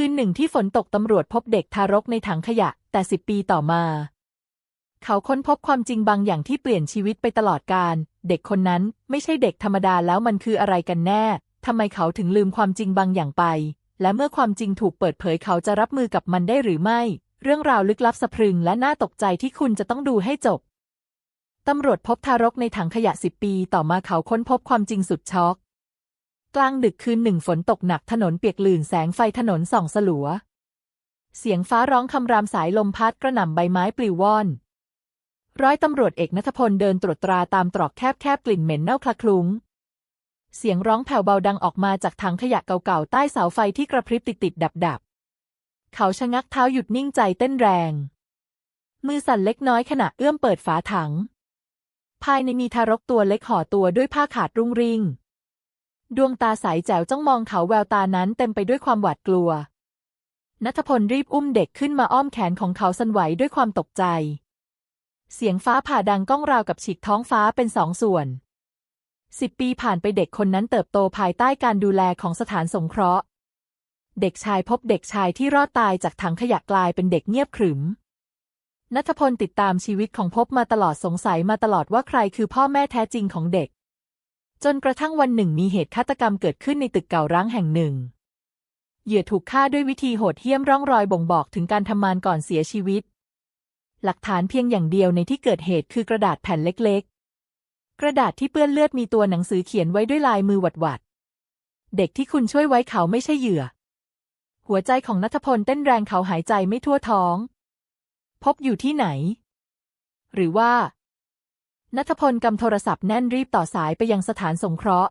คืนหนึ่งที่ฝนตกตำรวจพบเด็กทารกในถังขยะ แต่สิบปีต่อมา เขาค้นพบความจริงบางอย่างที่เปลี่ยนชีวิตไปตลอดกาลเด็กคนนั้นไม่ใช่เด็กธรรมดาแล้วมันคืออะไรกันแน่ทำไมเขาถึงลืมความจริงบางอย่างไป และเมื่อความจริงถูกเปิดเผยเขาจะรับมือกับมันได้หรือไม่ เรื่องราวลึกลับสะพรึงและน่าตกใจที่คุณจะต้องดูให้จบตำรวจพบทารกในถังขยะสิบปี ต่อมาเขาค้นพบความจริงสุดช็อก กลางดึกคืนหนึ่งฝนตกหนักถนนเปียกลื่นแสงไฟถนนส่องสลัว เสียงฟ้าร้องคำรามสายลมพัดกระหน่ำใบไม้ปลิวว่อน ร้อยตำรวจเอกนัทพลเดินตรวจตราตามตรอกแคบๆกลิ่นเหม็นเน่าคละคลุ้ง เสียงร้องแผ่วเบาดังออกมาจากถังขยะเก่าๆใต้เสาไฟที่กระพริบติดๆดับๆเขาชะงักเท้าหยุดนิ่งใจเต้นแรง มือสั่นเล็กน้อยขณะเอื้อมเปิดฝาถัง ภายในมีทารกตัวเล็กห่อตัวด้วยผ้าขาดรุ่งริ่ง ดวงตาใสแจ๋วจ้องมองเขาแววตานั้นเต็มไปด้วยความหวาดกลัวนัทพลรีบอุ้มเด็กขึ้นมาอ้อมแขนของเขาสั่นไหวด้วยความตกใจ เสียงฟ้าผ่าดังก้องราวกับฉีกท้องฟ้าเป็นสองส่วนสิบปีผ่านไปเด็กคนนั้นเติบโตภายใต้การดูแลของสถานสงเคราะห์ เด็กชายพบเด็กชายที่รอดตายจากถังขยะกลายเป็นเด็กเงียบขรึมนัทพลติดตามชีวิตของพบมาตลอดสงสัยมาตลอดว่าใครคือพ่อแม่แท้จริงของเด็ก จนกระทั่งวันหนึ่งมีเหตุฆาตกรรมเกิดขึ้นในตึกเก่าร้างแห่งหนึ่ง เหยื่อถูกฆ่าด้วยวิธีโหดเหี้ยมร่องรอยบ่งบอกถึงการทำมานก่อนเสียชีวิต หลักฐานเพียงอย่างเดียวในที่เกิดเหตุคือกระดาษแผ่นเล็กๆ กระดาษที่เปื้อนเลือดมีตัวหนังสือเขียนไว้ด้วยลายมือหวัดๆ เด็กที่คุณช่วยไว้เขาไม่ใช่เหยื่อ หัวใจของนัทพลเต้นแรงเขาหายใจไม่ทั่วท้อง พบอยู่ที่ไหน หรือว่า นัทพลกำโทรศัพท์แน่นรีบต่อสายไปยังสถานสงเคราะห์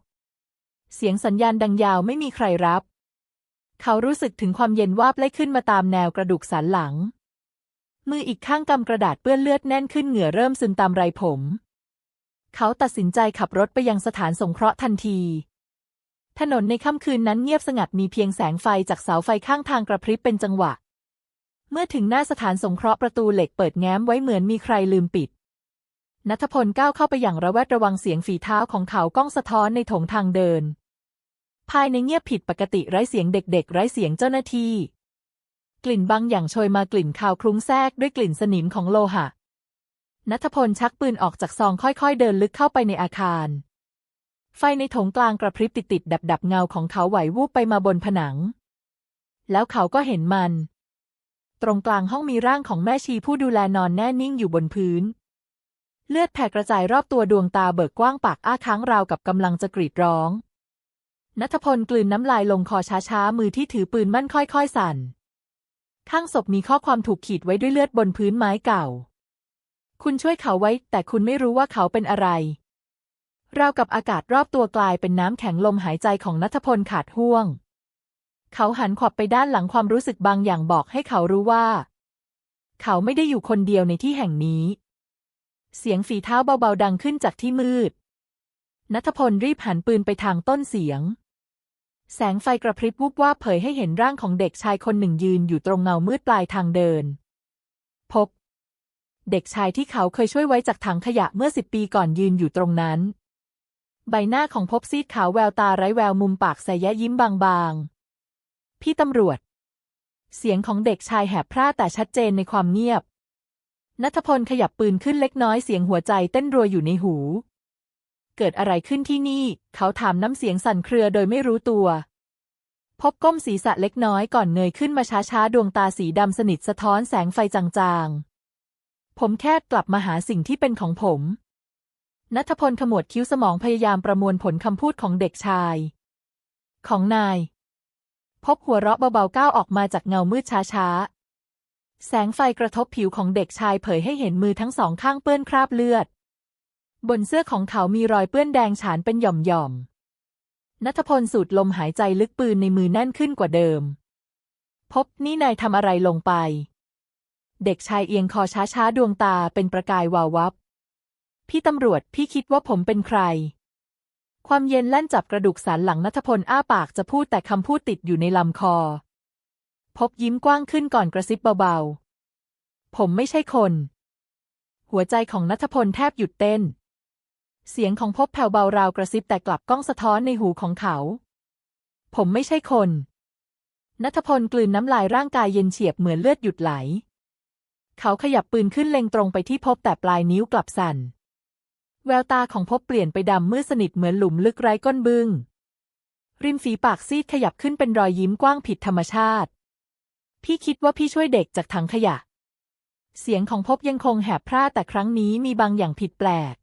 เสียงสัญญาณดังยาวไม่มีใครรับ เขารู้สึกถึงความเย็นวาบไล่ขึ้นมาตามแนวกระดูกสันหลัง มืออีกข้างกำกระดาษเปื้อนเลือดแน่นขึ้นเหงื่อเริ่มซึมตามไรผม เขาตัดสินใจขับรถไปยังสถานสงเคราะห์ทันที ถนนในค่ำคืนนั้นเงียบสงัดมีเพียงแสงไฟจากเสาไฟข้างทางกระพริบเป็นจังหวะ เมื่อถึงหน้าสถานสงเคราะห์ประตูเหล็กเปิดแง้มไว้เหมือนมีใครลืมปิด นัทพลก้าวเข้าไปอย่างระแวดระวังเสียงฝีเท้าของเขาก้องสะท้อนในถงทางเดิน ภายในเงียบผิดปกติไร้เสียงเด็กๆ ไร้เสียงเจ้าหน้าที่ กลิ่นบางอย่างโชยมากลิ่นคาวคลุ้งแทรกด้วยกลิ่นสนิมของโลหะนัทพลชักปืนออกจากซองค่อยๆ เดินลึกเข้าไปในอาคาร ไฟในโถงกลางกระพริบติดๆดับๆเงาของเขาไหววูบไปมาบนผนัง แล้วเขาก็เห็นมัน ตรงกลางห้องมีร่างของแม่ชีผู้ดูแลนอนแน่นิ่งอยู่บนพื้น เลือดแผ่กระจายรอบตัวดวงตาเบิกกว้างปากอ้าค้างราวกับกำลังจะกรีดร้องนัทพลกลืนน้ำลายลงคอช้าๆ มือที่ถือปืนมั่นค่อยๆ สั่น ข้างศพมีข้อความถูกขีดไว้ด้วยเลือดบนพื้นไม้เก่า คุณช่วยเขาไว้ แต่คุณไม่รู้ว่าเขาเป็นอะไร ราวกับอากาศรอบตัวกลายเป็นน้ำแข็งลมหายใจของนัทพลขาดห่วง เขาหันขวับไปด้านหลังความรู้สึกบางอย่างบอกให้เขารู้ว่า เขาไม่ได้อยู่คนเดียวในที่แห่งนี้ เสียงฝีเท้าเบาๆดังขึ้นจากที่มืด นัทพลรีบหันปืนไปทางต้นเสียง แสงไฟกระพริบวุบว่าบเผยให้เห็นร่างของเด็กชายคนหนึ่งยืนอยู่ตรงเงามืดปลายทางเดิน พบ เด็กชายที่เขาเคยช่วยไว้จากถังขยะเมื่อสิบปีก่อนยืนอยู่ตรงนั้น ใบหน้าของพบซีดขาวแววตาไร้แววมุมปากใสยะยิ้มบางๆ พี่ตำรวจ เสียงของเด็กชายแหบพร่าแต่ชัดเจนในความเงียบ นัทพลขยับปืนขึ้นเล็กน้อยเสียงหัวใจเต้นรัวอยู่ในหู เกิดอะไรขึ้นที่นี่ เขาถามน้ำเสียงสั่นเครือโดยไม่รู้ตัว พบก้มศีรษะเล็กน้อยก่อนเงยขึ้นมาช้าๆ ดวงตาสีดำสนิทสะท้อนแสงไฟจางๆ ผมแค่กลับมาหาสิ่งที่เป็นของผม นัทพลขมวดคิ้วสมองพยายามประมวลผลคำพูดของเด็กชาย ของนาย พบหัวเราะเบาๆก้าวออกมาจากเงามืดช้าๆ แสงไฟกระทบผิวของเด็กชายเผยให้เห็นมือทั้งสองข้างเปื้อนคราบเลือด บนเสื้อของเขามีรอยเปื้อนแดงฉานเป็นหย่อมๆนัทพลสูดลมหายใจลึกปืนในมือแน่นขึ้นกว่าเดิม พบนี่นายทำอะไรลงไป เด็กชายเอียงคอช้าๆดวงตาเป็นประกายวาววับ พี่ตำรวจพี่คิดว่าผมเป็นใคร ความเย็นแล่นจับกระดูกสันหลังนัทพลอ้าปากจะพูดแต่คำพูดติดอยู่ในลำคอ พบยิ้มกว้างขึ้นก่อนกระซิบเบาๆ ผมไม่ใช่คน หัวใจของนัทพลแทบหยุดเต้น เสียงของพบแผ่วเบาราวกระซิบแต่กลับก้องสะท้อนในหูของเขา ผมไม่ใช่คนนัทพลกลืนน้ำลายร่างกายเย็นเฉียบเหมือนเลือดหยุดไหล เขาขยับปืนขึ้นเล็งตรงไปที่พบแต่ปลายนิ้วกลับสั่น แววตาของพบเปลี่ยนไปดำมืดสนิทเหมือนหลุมลึกไร้ก้นบึง้งริมฝีปากซีดขยับขึ้นเป็นรอยยิ้มกว้างผิดธรรมชาติ พี่คิดว่าพี่ช่วยเด็กจากถังขยะ เสียงของพบยังคงแหบพร่าแต่ครั้งนี้มีบางอย่างผิดแปลก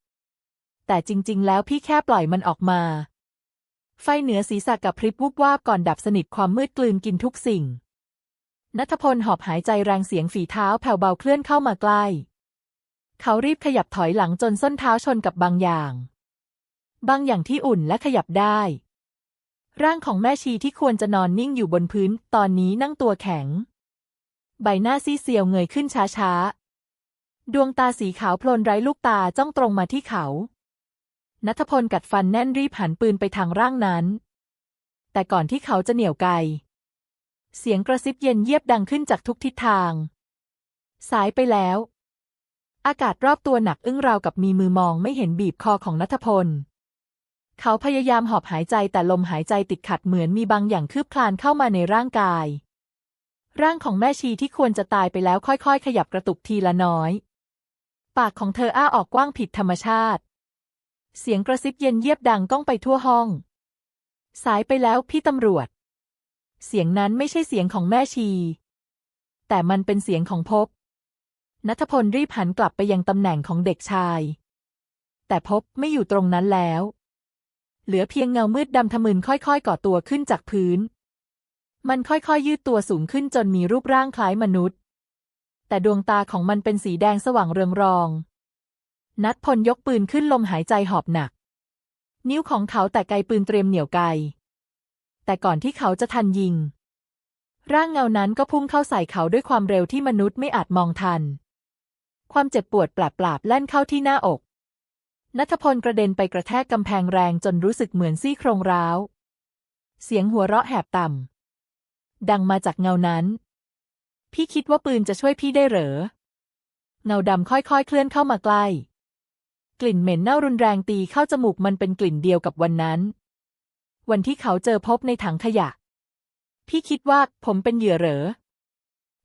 แต่จริง ๆ แล้วพี่แค่ปล่อยมันออกมา ไฟเหนือศีรษะกับพริบวุบวาบก่อนดับสนิทความมืดกลืนกินทุกสิ่งนัทพลหอบหายใจแรงเสียงฝีเท้าแผ่วเบาเคลื่อนเข้ามาใกล้ เขารีบขยับถอยหลังจนส้นเท้าชนกับบางอย่าง บางอย่างที่อุ่นและขยับได้ ร่างของแม่ชีที่ควรจะนอนนิ่งอยู่บนพื้น ตอนนี้นั่งตัวแข็ง ใบหน้าซีเซียวเงยขึ้นช้าๆ ดวงตาสีขาวโพลนไร้ลูกตาจ้องตรงมาที่เขา นัทพลกัดฟันแน่นรีบหันปืนไปทางร่างนั้น แต่ก่อนที่เขาจะเหนี่ยวไกเสียงกระซิบเย็นเยียบดังขึ้นจากทุกทิศทาง สายไปแล้ว อากาศรอบตัวหนักอึ้งราวกับมีมือมองไม่เห็นบีบคอของนัทพล เขาพยายามหอบหายใจแต่ลมหายใจติดขัดเหมือนมีบางอย่างคืบคลานเข้ามาในร่างกาย ร่างของแม่ชีที่ควรจะตายไปแล้วค่อยๆ ขยับกระตุกทีละน้อย ปากของเธออ้าออกกว้างผิดธรรมชาติ เสียงกระซิบเย็นเยียบดังก้องไปทั่วห้อง สายไปแล้วพี่ตำรวจ เสียงนั้นไม่ใช่เสียงของแม่ชี แต่มันเป็นเสียงของพบนัทพลรีบหันกลับไปยังตำแหน่งของเด็กชาย แต่พบไม่อยู่ตรงนั้นแล้ว เหลือเพียงเงามืดดำทะมึนค่อยๆก่อตัวขึ้นจากพื้น มันค่อยๆยืดตัวสูงขึ้นจนมีรูปร่างคล้ายมนุษย์ แต่ดวงตาของมันเป็นสีแดงสว่างเรืองรอง นัทพลยกปืนขึ้นลมหายใจหอบหนัก นิ้วของเขาแต่ไกลปืนเตรียมเหนี่ยวไก แต่ก่อนที่เขาจะทันยิง ร่างเงานั้นก็พุ่งเข้าใส่เขาด้วยความเร็วที่มนุษย์ไม่อาจมองทัน ความเจ็บปวดปราบๆแล่นเข้าที่หน้าอกนัทพลกระเด็นไปกระแทกกำแพงแรงจนรู้สึกเหมือนซี่โครงร้าว เสียงหัวเราะแหบต่ำ ดังมาจากเงานั้น พี่คิดว่าปืนจะช่วยพี่ได้เหรอ เงาดำค่อยๆ เคลื่อนเข้ามาใกล้ กลิ่นเหม็นเน่ารุนแรงตีเข้าจมูกมันเป็นกลิ่นเดียวกับวันนั้น วันที่เขาเจอพบในถังขยะ พี่คิดว่าผมเป็นเหยื่อเหรอ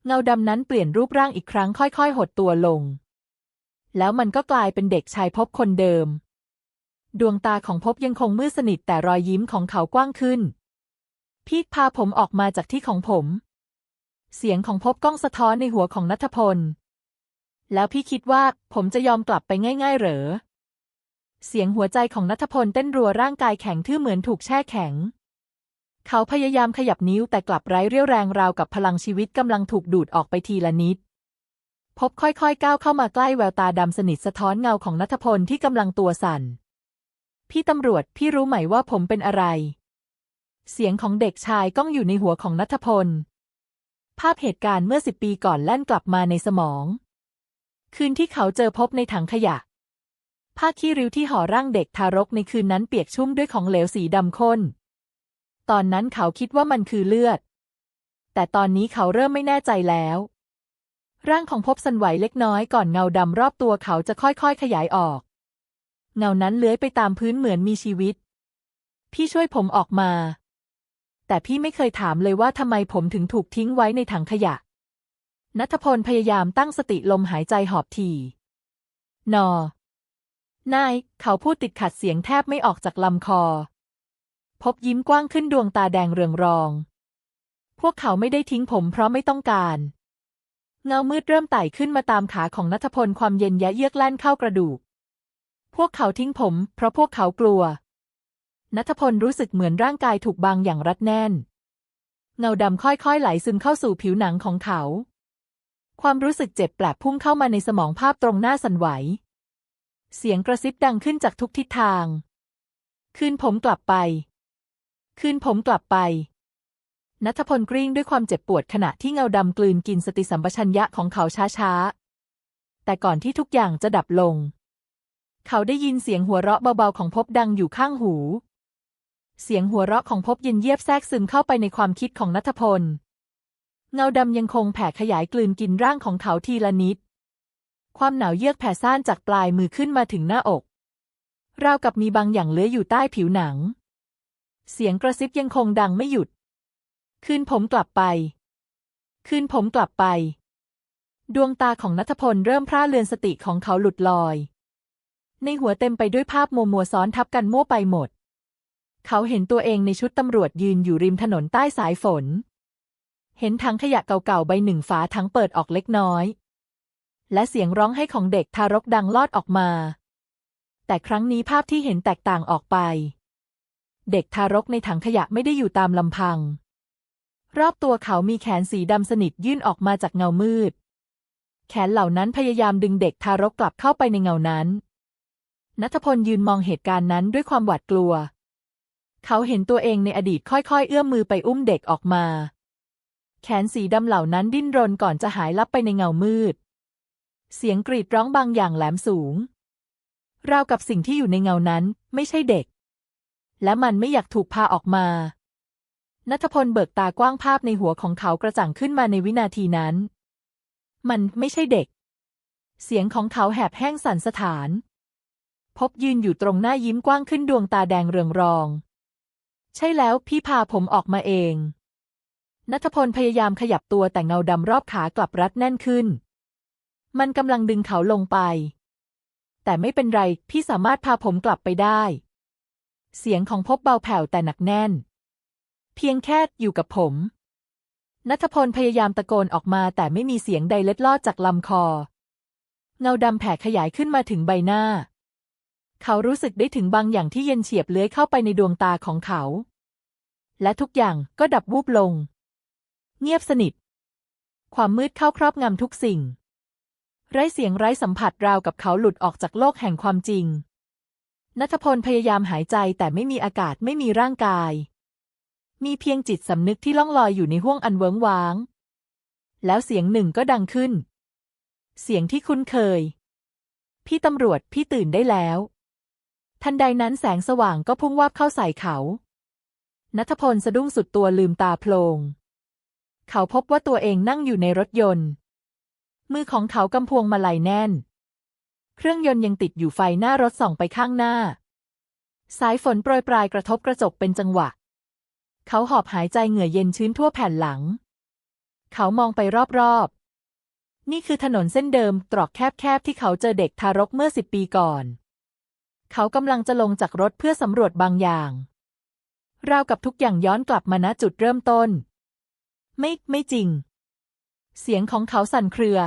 เงาดำนั้นเปลี่ยนรูปร่างอีกครั้งค่อยๆ หดตัวลง แล้วมันก็กลายเป็นเด็กชายพบคนเดิม ดวงตาของพบยังคงมืดสนิทแต่รอยยิ้มของเขากว้างขึ้น พี่พาผมออกมาจากที่ของผม เสียงของพบก้องสะท้อนในหัวของนัทพล แล้วพี่คิดว่าผมจะยอมกลับไปง่าย ๆ เหรอ เสียงหัวใจของนัทพลเต้นรัวร่างกายแข็งทื่อเหมือนถูกแช่แข็ง เขาพยายามขยับนิ้วแต่กลับไร้เรี่ยวแรงราวกับพลังชีวิตกำลังถูกดูดออกไปทีละนิด พบค่อยๆก้าวเข้ามาใกล้แววตาดำสนิทสะท้อนเงาของนัทพลที่กำลังตัวสั่น พี่ตำรวจพี่รู้ไหมว่าผมเป็นอะไร เสียงของเด็กชายก้องอยู่ในหัวของนัทพล ภาพเหตุการณ์เมื่อสิบปีก่อนแล่นกลับมาในสมอง คืนที่เขาเจอพบในถังขยะ ผ้าขี้ริ้วที่ห่อร่างเด็กทารกในคืนนั้นเปียกชุ่มด้วยของเหลวสีดำข้น ตอนนั้นเขาคิดว่ามันคือเลือด แต่ตอนนี้เขาเริ่มไม่แน่ใจแล้ว ร่างของพบสันไหวเล็กน้อยก่อนเงาดำรอบตัวเขาจะค่อยๆขยายออก เงานั้นเลื้อยไปตามพื้นเหมือนมีชีวิตพี่ช่วยผมออกมา แต่พี่ไม่เคยถามเลยว่าทำไมผมถึงถูกทิ้งไว้ในถังขยะ นัทพลพยายามตั้งสติลมหายใจหอบถี่นอ นาย เขาพูดติดขัดเสียงแทบไม่ออกจากลำคอ พบยิ้มกว้างขึ้นดวงตาแดงเรืองรอง พวกเขาไม่ได้ทิ้งผมเพราะไม่ต้องการ เงามืดเริ่มไต่ขึ้นมาตามขาของนัทพลความเย็นยะเยือกแล่นเข้ากระดูก พวกเขาทิ้งผม เพราะพวกเขากลัว นัทพลรู้สึกเหมือนร่างกายถูกบางอย่างรัดแน่น เงาดำค่อยๆ ไหลซึมเข้าสู่ผิวหนังของเขา ความรู้สึกเจ็บแปลบพุ่งเข้ามาในสมองภาพตรงหน้าสั่นไหว เสียงกระซิบดังขึ้นจากทุกทิศทาง คืนผมกลับไป คืนผมกลับไปนัทพลกริ้งด้วยความเจ็บปวดขณะที่เงาดำกลืนกินสติสัมปชัญญะของเขาช้าๆ แต่ก่อนที่ทุกอย่างจะดับลง เขาได้ยินเสียงหัวเราะเบาๆของพบดังอยู่ข้างหู เสียงหัวเราะของพบเย็นเยียบแทรกซึมเข้าไปในความคิดของนัทพล เงาดำยังคงแผ่ขยายกลืนกินร่างของเขาทีละนิด ความหนาวเยือกแผ่ซ่านจากปลายมือขึ้นมาถึงหน้าอก ราวกับมีบางอย่างเลื้อยอยู่ใต้ผิวหนัง เสียงกระซิบยังคงดังไม่หยุด คืนผมกลับไป คืนผมกลับไป ดวงตาของนัทพลเริ่มพร่าเลือนสติของเขาหลุดลอย ในหัวเต็มไปด้วยภาพมัวมัวๆซ้อนทับกันมั่วไปหมด เขาเห็นตัวเองในชุดตำรวจยืนอยู่ริมถนนใต้สายฝน เห็นถังขยะเก่าๆใบหนึ่งฝาถังเปิดออกเล็กน้อย และเสียงร้องไห้ของเด็กทารกดังลอดออกมา แต่ครั้งนี้ภาพที่เห็นแตกต่างออกไป เด็กทารกในถังขยะไม่ได้อยู่ตามลำพัง รอบตัวเขามีแขนสีดำสนิทยื่นออกมาจากเงามืด แขนเหล่านั้นพยายามดึงเด็กทารกกลับเข้าไปในเงานั้นนัทพลยืนมองเหตุการณ์นั้นด้วยความหวาดกลัว เขาเห็นตัวเองในอดีตค่อยๆ เอื้อมมือไปอุ้มเด็กออกมา แขนสีดำเหล่านั้นดิ้นรนก่อนจะหายลับไปในเงามืด เสียงกรีดร้องบางอย่างแหลมสูง ราวกับสิ่งที่อยู่ในเงานั้นไม่ใช่เด็ก และมันไม่อยากถูกพาออกมานัทพลเบิกตากว้างภาพในหัวของเขากระจ่างขึ้นมาในวินาทีนั้น มันไม่ใช่เด็ก เสียงของเขาแหบแห้งสั่นสถาน พบยืนอยู่ตรงหน้ายิ้มกว้างขึ้นดวงตาแดงเรืองรอง ใช่แล้วพี่พาผมออกมาเอง นัทพลพยายามขยับตัวแต่เงาดำรอบขากลับรัดแน่นขึ้น มันกำลังดึงเขาลงไป แต่ไม่เป็นไร พี่สามารถพาผมกลับไปได้ เสียงของพบเบาแผ่วแต่หนักแน่น เพียงแค่อยู่กับผม นัทพลพยายามตะโกนออกมาแต่ไม่มีเสียงใดเล็ดลอดจากลำคอ เงาดำแผ่ขยายขึ้นมาถึงใบหน้า เขารู้สึกได้ถึงบางอย่างที่เย็นเฉียบเลื้อยเข้าไปในดวงตาของเขา และทุกอย่างก็ดับวูบลง เงียบสนิท ความมืดเข้าครอบงำทุกสิ่ง ไร้เสียงไร้สัมผัสราวกับเขาหลุดออกจากโลกแห่งความจริงนัทพลพยายามหายใจแต่ไม่มีอากาศไม่มีร่างกาย มีเพียงจิตสำนึกที่ล่องลอยอยู่ในห้วงอันเวิ้งว้าง แล้วเสียงหนึ่งก็ดังขึ้น เสียงที่คุ้นเคย พี่ตำรวจพี่ตื่นได้แล้ว ทันใดนั้นแสงสว่างก็พุ่งวาบเข้าใส่เขานัทพลสะดุ้งสุดตัวลืมตาโพลง เขาพบว่าตัวเองนั่งอยู่ในรถยนต์ มือของเขากำพวงมาลัยแน่น เครื่องยนต์ยังติดอยู่ไฟหน้ารถส่องไปข้างหน้า สายฝนโปรยปลายกระทบกระจกเป็นจังหวะ เขาหอบหายใจเหงื่อเย็นชื้นทั่วแผ่นหลัง เขามองไปรอบๆ นี่คือถนนเส้นเดิมตรอกแคบๆที่เขาเจอเด็กทารกเมื่อสิบปีก่อน เขากำลังจะลงจากรถเพื่อสำรวจบางอย่าง ราวกับทุกอย่างย้อนกลับมาณจุดเริ่มต้น ไม่ไม่จริง เสียงของเขาสั่นเครือ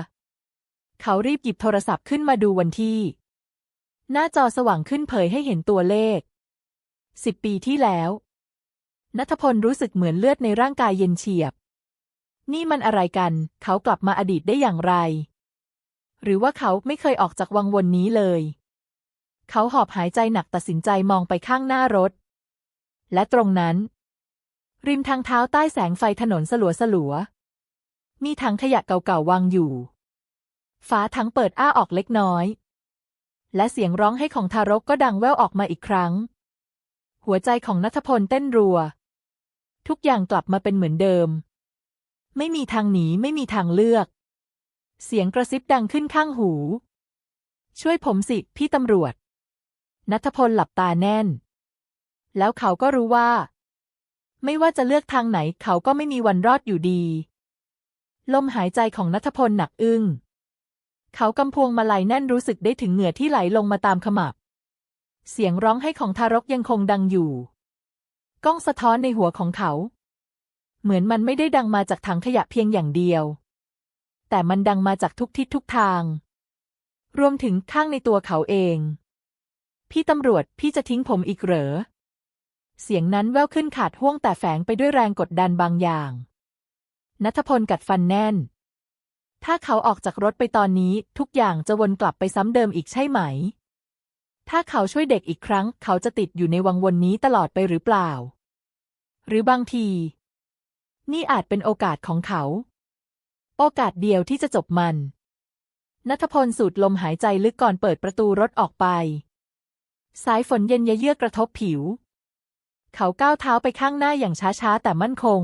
เขารีบหยิบโทรศัพท์ขึ้นมาดูวันที่ หน้าจอสว่างขึ้นเผยให้เห็นตัวเลขสิบปีที่แล้วนัทพลรู้สึกเหมือนเลือดในร่างกายเย็นเฉียบ นี่มันอะไรกัน เขากลับมาอดีตได้อย่างไร หรือว่าเขาไม่เคยออกจากวังวนนี้เลย เขาหอบหายใจหนักตัดสินใจมองไปข้างหน้ารถ และตรงนั้น ริมทางเท้าใต้แสงไฟถนนสลัวสลัว มีถังขยะเก่าๆวางอยู่ ฝาถังเปิดอ้าออกเล็กน้อย และเสียงร้องให้ของทารกก็ดังแว่วออกมาอีกครั้ง หัวใจของนัทพลเต้นรัว ทุกอย่างกลับมาเป็นเหมือนเดิม ไม่มีทางหนีไม่มีทางเลือก เสียงกระซิบดังขึ้นข้างหู ช่วยผมสิ พี่ตำรวจ นัทพลหลับตาแน่น แล้วเขาก็รู้ว่า ไม่ว่าจะเลือกทางไหนเขาก็ไม่มีวันรอดอยู่ดี ลมหายใจของนัทพลหนักอึ้ง เขากำพวงมาลัยแน่นรู้สึกได้ถึงเหงื่อที่ไหลลงมาตามขมับ เสียงร้องให้ของทารกยังคงดังอยู่กล้องสะท้อนในหัวของเขา เหมือนมันไม่ได้ดังมาจากถังขยะเพียงอย่างเดียว แต่มันดังมาจากทุกทิศทุกทาง รวมถึงข้างในตัวเขาเอง พี่ตำรวจพี่จะทิ้งผมอีกเหรอ เสียงนั้นแว่วขึ้นขาดห่วงแต่แฝงไปด้วยแรงกดดันบางอย่างนัทพลกัดฟันแน่น ถ้าเขาออกจากรถไปตอนนี้ทุกอย่างจะวนกลับไปซ้ำเดิมอีกใช่ไหม ถ้าเขาช่วยเด็กอีกครั้ง เขาจะติดอยู่ในวังวนนี้ตลอดไปหรือเปล่า หรือบางที นี่อาจเป็นโอกาสของเขา โอกาสเดียวที่จะจบมันนัทพลสูดลมหายใจลึกก่อนเปิดประตูรถออกไป สายฝนเย็นยเยือกกระทบผิว เขาก้าวเท้าไปข้างหน้าอย่างช้าๆ แต่มั่นคง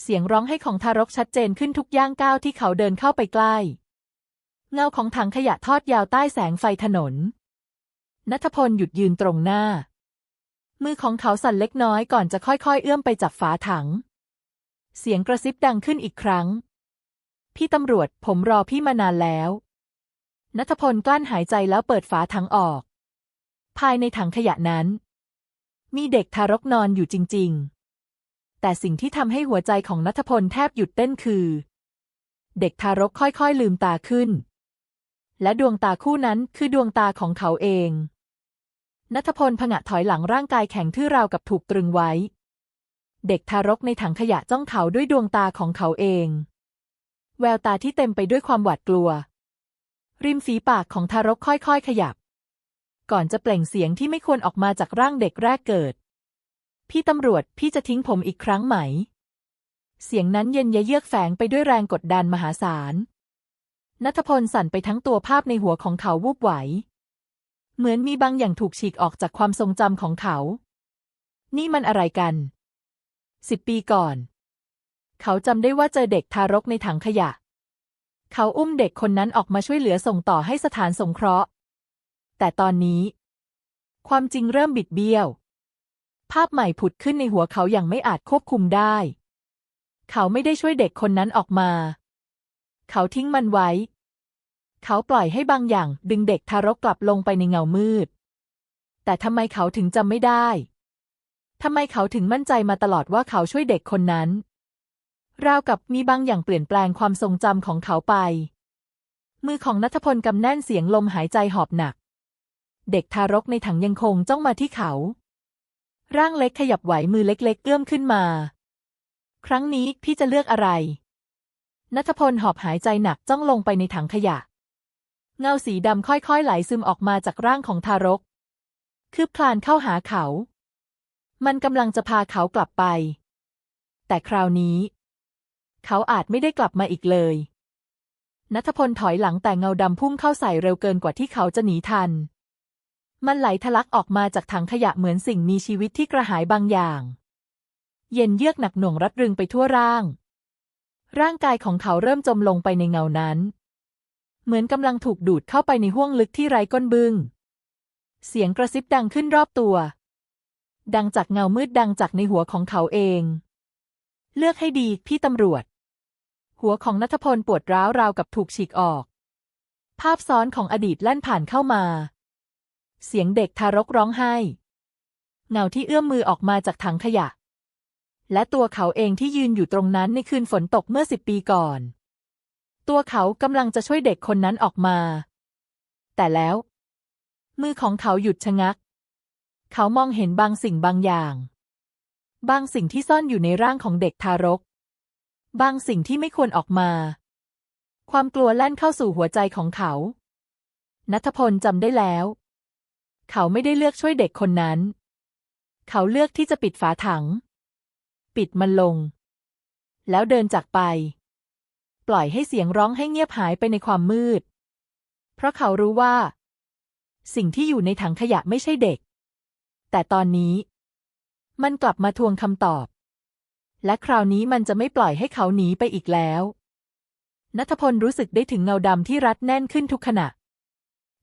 เสียงร้องให้ของทารกชัดเจนขึ้นทุกย่างก้าวที่เขาเดินเข้าไปใกล้ เงาของถังขยะทอดยาวใต้แสงไฟถนนนัทพลหยุดยืนตรงหน้า มือของเขาสั่นเล็กน้อยก่อนจะค่อยๆ เอื้อมไปจับฝาถัง เสียงกระซิบดังขึ้นอีกครั้ง พี่ตำรวจผมรอพี่มานานแล้วนัทพลกลั้นหายใจแล้วเปิดฝาถังออก ภายในถังขยะนั้น มีเด็กทารกนอนอยู่จริง ๆ แต่สิ่งที่ทำให้หัวใจของนัทพลแทบหยุดเต้นคือ เด็กทารกค่อยๆลืมตาขึ้น และดวงตาคู่นั้นคือดวงตาของเขาเองนัทพลผงะถอยหลังร่างกายแข็งทื่อราวกับถูกตรึงไว้ เด็กทารกในถังขยะจ้องเขาด้วยดวงตาของเขาเอง แววตาที่เต็มไปด้วยความหวาดกลัว ริมฝีปากของทารกค่อยๆ ขยับ ก่อนจะเปล่งเสียงที่ไม่ควรออกมาจากร่างเด็กแรกเกิด พี่ตำรวจพี่จะทิ้งผมอีกครั้งไหม เสียงนั้นเย็นยะเยือกแฝงไปด้วยแรงกดดันมหาศาลนัทพลสั่นไปทั้งตัวภาพในหัวของเขาวูบไหว เหมือนมีบางอย่างถูกฉีกออกจากความทรงจำของเขา นี่มันอะไรกันสิบปีก่อน เขาจำได้ว่าเจอเด็กทารกในถังขยะ เขาอุ้มเด็กคนนั้นออกมาช่วยเหลือส่งต่อให้สถานสงเคราะห์ แต่ตอนนี้ ความจริงเริ่มบิดเบี้ยว ภาพใหม่ผุดขึ้นในหัวเขาอย่างไม่อาจควบคุมได้ เขาไม่ได้ช่วยเด็กคนนั้นออกมา เขาทิ้งมันไว้ เขาปล่อยให้บางอย่างดึงเด็กทารกกลับลงไปในเงามืด แต่ทำไมเขาถึงจำไม่ได้ทำไมเขาถึงมั่นใจมาตลอดว่าเขาช่วยเด็กคนนั้น ราวกับมีบางอย่างเปลี่ยนแปลงความทรงจำของเขาไป มือของนัทพลกำแน่นเสียงลมหายใจหอบหนัก เด็กทารกในถังยังคงจ้องมาที่เขา ร่างเล็กขยับไหวมือเล็ก ๆ เอื้อมขึ้นมา ครั้งนี้พี่จะเลือกอะไรนัทพลหอบหายใจหนักจ้องลงไปในถังขยะ เงาสีดำค่อยๆไหลซึมออกมาจากร่างของทารก คืบคลานเข้าหาเขา มันกำลังจะพาเขากลับไป แต่คราวนี้ เขาอาจไม่ได้กลับมาอีกเลยนัทพลถอยหลังแต่เงาดำพุ่งเข้าใส่เร็วเกินกว่าที่เขาจะหนีทัน มันไหลทะลักออกมาจากถังขยะเหมือนสิ่งมีชีวิตที่กระหายบางอย่าง เย็นเยือกหนักหน่วงรัดรึงไปทั่วร่าง ร่างกายของเขาเริ่มจมลงไปในเงานั้น เหมือนกำลังถูกดูดเข้าไปในห้วงลึกที่ไร้ก้นบึง้ง เสียงกระซิบดังขึ้นรอบตัว ดังจากเงามืดดังจากในหัวของเขาเอง เลือกให้ดีพี่ตำรวจ หัวของนัทพลปวดร้าวราวกับถูกฉีกออก ภาพซ้อนของอดีตแล่นผ่านเข้ามา เสียงเด็กทารกร้องไห้ เงาที่เอื้อมมือออกมาจากถังขยะ และตัวเขาเองที่ยืนอยู่ตรงนั้นในคืนฝนตกเมื่อสิบปีก่อน ตัวเขากำลังจะช่วยเด็กคนนั้นออกมา แต่แล้ว มือของเขาหยุดชะงัก เขามองเห็นบางสิ่งบางอย่าง บางสิ่งที่ซ่อนอยู่ในร่างของเด็กทารก บางสิ่งที่ไม่ควรออกมา ความกลัวแล่นเข้าสู่หัวใจของเขานัทพลจำได้แล้ว เขาไม่ได้เลือกช่วยเด็กคนนั้น เขาเลือกที่จะปิดฝาถัง ปิดมันลง แล้วเดินจากไป ปล่อยให้เสียงร้องให้เงียบหายไปในความมืด เพราะเขารู้ว่า สิ่งที่อยู่ในถังขยะไม่ใช่เด็ก แต่ตอนนี้ มันกลับมาทวงคำตอบ และคราวนี้มันจะไม่ปล่อยให้เขาหนีไปอีกแล้วนัทพลรู้สึกได้ถึงเงาดำที่รัดแน่นขึ้นทุกขณะ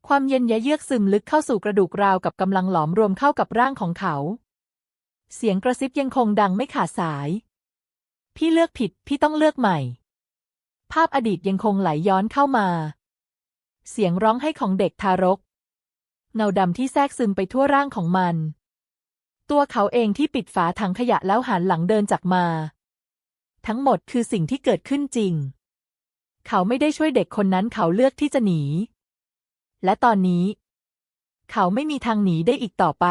ความเย็นยะเยือกซึมลึกเข้าสู่กระดูกราวกับกำลังหลอมรวมเข้ากับร่างของเขา เสียงกระซิบยังคงดังไม่ขาดสาย พี่เลือกผิด พี่ต้องเลือกใหม่ ภาพอดีตยังคงไหลย้อนเข้ามา เสียงร้องไห้ของเด็กทารก เงาดำที่แทรกซึมไปทั่วร่างของมัน ตัวเขาเองที่ปิดฝาถังขยะแล้วหันหลังเดินจากมา ทั้งหมดคือสิ่งที่เกิดขึ้นจริง เขาไม่ได้ช่วยเด็กคนนั้นเขาเลือกที่จะหนี และตอนนี้ เขาไม่มีทางหนีได้อีกต่อไป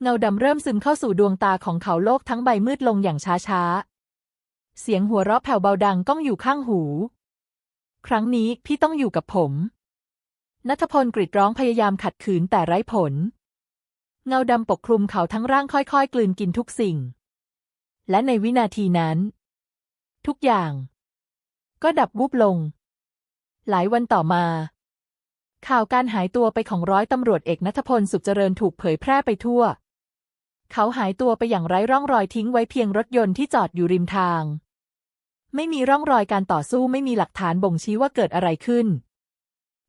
เงาดำเริ่มซึมเข้าสู่ดวงตาของเขาโลกทั้งใบมืดลงอย่างช้าๆ เสียงหัวเราะแผ่วเบาดังก้องอยู่ข้างหู ครั้งนี้พี่ต้องอยู่กับผมนัทพลกรีดร้องพยายามขัดขืนแต่ไร้ผล เงาดำปกคลุมเขาทั้งร่างค่อยๆ กลืนกินทุกสิ่ง และในวินาทีนั้น ทุกอย่าง ก็ดับวูบลง หลายวันต่อมา ข่าวการหายตัวไปของร้อยตำรวจเอกนัทพลสุขเจริญถูกเผยแพร่ไปทั่ว เขาหายตัวไปอย่างไร้ร่องรอยทิ้งไว้เพียงรถยนต์ที่จอดอยู่ริมทาง ไม่มีร่องรอยการต่อสู้ไม่มีหลักฐานบ่งชี้ว่าเกิดอะไรขึ้น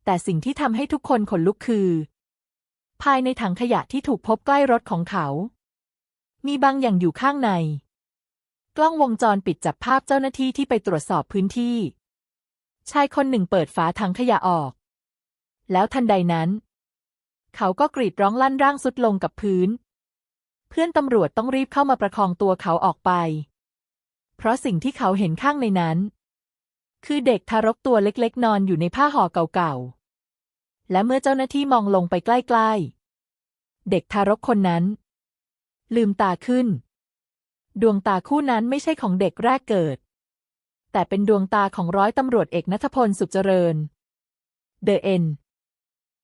แต่สิ่งที่ทำให้ทุกคนขนลุกคือ ภายในถังขยะที่ถูกพบใกล้รถของเขา มีบางอย่างอยู่ข้างใน กล้องวงจรปิดจับภาพเจ้าหน้าที่ที่ไปตรวจสอบพื้นที่ ชายคนหนึ่งเปิดฝาถังขยะออก แล้วทันใดนั้น เขาก็กรีดร้องลั่นร่างสุดลงกับพื้น เพื่อนตำรวจต้องรีบเข้ามาประคองตัวเขาออกไป เพราะสิ่งที่เขาเห็นข้างในนั้น คือเด็กทารกตัวเล็กๆ นอนอยู่ในผ้าห่อเก่าๆ และเมื่อเจ้าหน้าที่มองลงไปใกล้ๆ เด็กทารกคนนั้น ลืมตาขึ้น ดวงตาคู่นั้นไม่ใช่ของเด็กแรกเกิดแต่เป็นดวงตาของร้อยตำรวจเอกนัทพลสุขเจริญ เดอะเอ็น